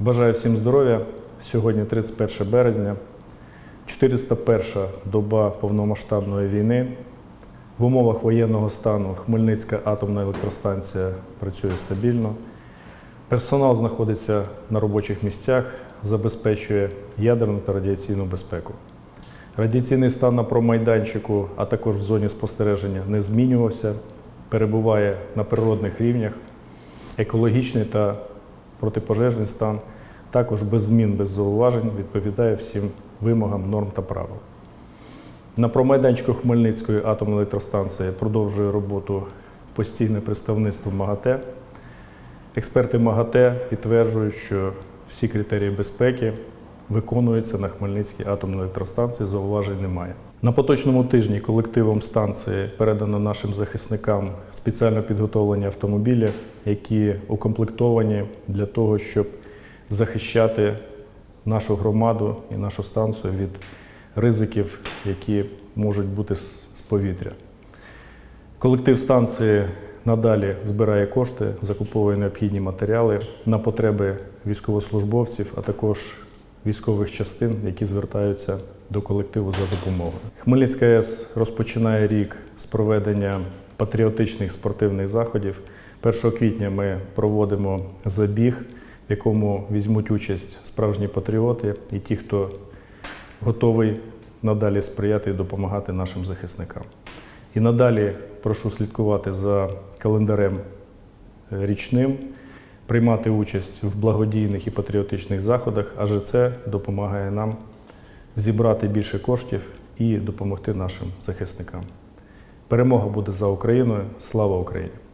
Бажаю всім здоров'я. Сьогодні 31 березня, 401 доба повномасштабної війни. В умовах воєнного стану Хмельницька атомна електростанція працює стабільно. Персонал знаходиться на робочих місцях, забезпечує ядерну та радіаційну безпеку. Радіаційний стан на промайданчику, а також в зоні спостереження не змінювався, перебуває на природних рівнях. Екологічний та протипожежний стан також без змін, без зауважень відповідає всім вимогам норм та правил. На промайданчику Хмельницької атомної електростанції продовжує роботу постійне представництво МАГАТЕ. Експерти МАГАТЕ підтверджують, що всі критерії безпеки виконуються на Хмельницькій атомній електростанції, зауважень немає. На поточному тижні колективом станції передано нашим захисникам спеціально підготовлені автомобілі, які укомплектовані для того, щоб захищати нашу громаду і нашу станцію від ризиків, які можуть бути з повітря. Колектив станції надалі збирає кошти, закуповує необхідні матеріали на потреби військовослужбовців, а також військових частин, які звертаються до колективу за допомогою. Хмельницька АЕС розпочинає рік з проведення патріотичних спортивних заходів. 1 квітня ми проводимо забіг, в якому візьмуть участь справжні патріоти і ті, хто готовий надалі сприяти і допомагати нашим захисникам. І надалі прошу слідкувати за календарем е, річним, приймати участь в благодійних і патріотичних заходах, адже це допомагає нам зібрати більше коштів і допомогти нашим захисникам. Перемога буде за Україною. Слава Україні!